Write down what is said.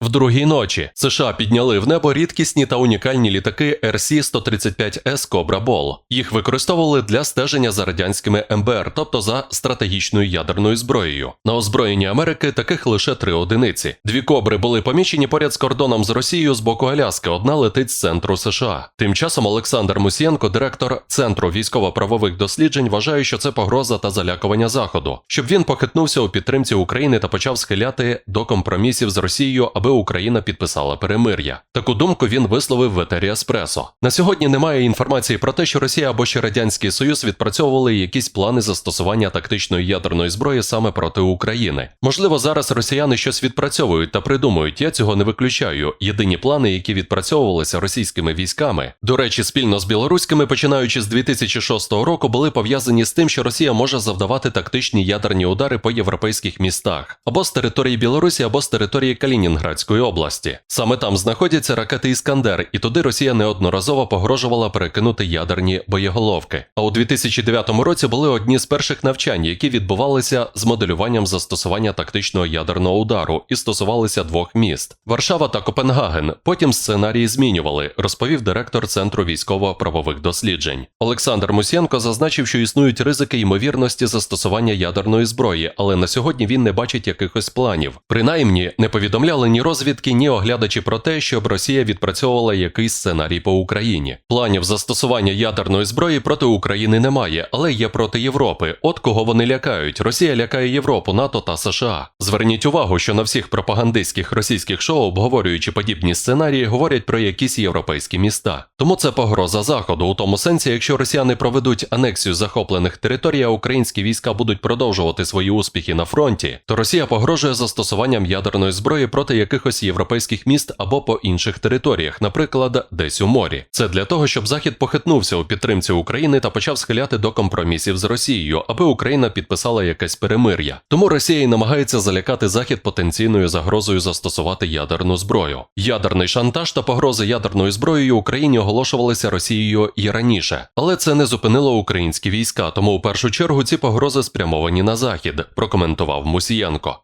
В другій ночі США підняли в небо рідкісні та унікальні літаки RC-135S Cobra Ball. Їх використовували для стеження за радянськими МБР, тобто за стратегічною ядерною зброєю. На озброєнні Америки таких лише три одиниці. Дві кобри були помічені поряд з кордоном з Росією з боку Аляски. Одна летить з центру США. Тим часом Олександр Мусієнко, директор центру військово-правових досліджень, вважає, що це погроза та залякування заходу, щоб він похитнувся у підтримці України та почав схиляти до компромісів з Росією, аби Україна підписала перемир'я. Таку думку він висловив в етері Еспресо. На сьогодні немає інформації про те, що Росія або ще Радянський Союз відпрацьовували якісь плани застосування тактичної ядерної зброї саме проти України. Можливо, зараз росіяни щось відпрацьовують та придумують. Я цього не виключаю. Єдині плани, які відпрацьовувалися російськими військами, до речі, спільно з білоруськими, починаючи з 2006 року, були пов'язані з тим, що Росія може завдавати тактичні ядерні удари по європейських містах або з території Білорусі, або з території Калінінградської області. Саме там знаходяться ракети Іскандер, і туди Росія неодноразово погрожувала перекинути ядерні боєголовки. А у 2009 році були одні з перших навчань, які відбувалися з моделюванням застосування тактичного ядерного удару і стосувалися двох міст Варшава та Копенгаген. Потім сценарії змінювали, розповів директор Центру військово-правових досліджень. Олександр Мусєнко зазначив, що існують ризики ймовірності застосування ядерної зброї, але на сьогодні він не бачить якихось планів. Принаймні не повідомляли ні розвідки, ні оглядачі про те, щоб Росія відпрацьовувала якийсь сценарій по Україні. Планів застосування ядерної зброї проти України немає, але є проти Європи. От кого вони лякають. Росія лякає Європу, НАТО та США. Зверніть увагу, що на всіх пропагандистських російських шоу, обговорюючи подібні сценарії, говорять про якісь європейські міста. Тому це погроза заходу у тому сенсі, якщо росіяни проведуть анексію захоплених територій, а українські війська будуть продовжувати свої успіхи на фронті, то Росія погрожує застосуванням ядерної зброї проти якихось європейських міст або по інших територіях, наприклад, десь у морі. Це для того, щоб Захід похитнувся у підтримці України та почав схиляти до компромісів з Росією, аби Україна підписала якесь перемир'я. Тому Росія і намагається залякати Захід потенційною загрозою застосувати ядерну зброю. Ядерний шантаж та погрози ядерною зброєю Україні оголошувалися Росією і раніше, але це не зупинило українські війська. Тому у першу чергу ці погрози спрямовані на захід, прокоментував Мусієнко.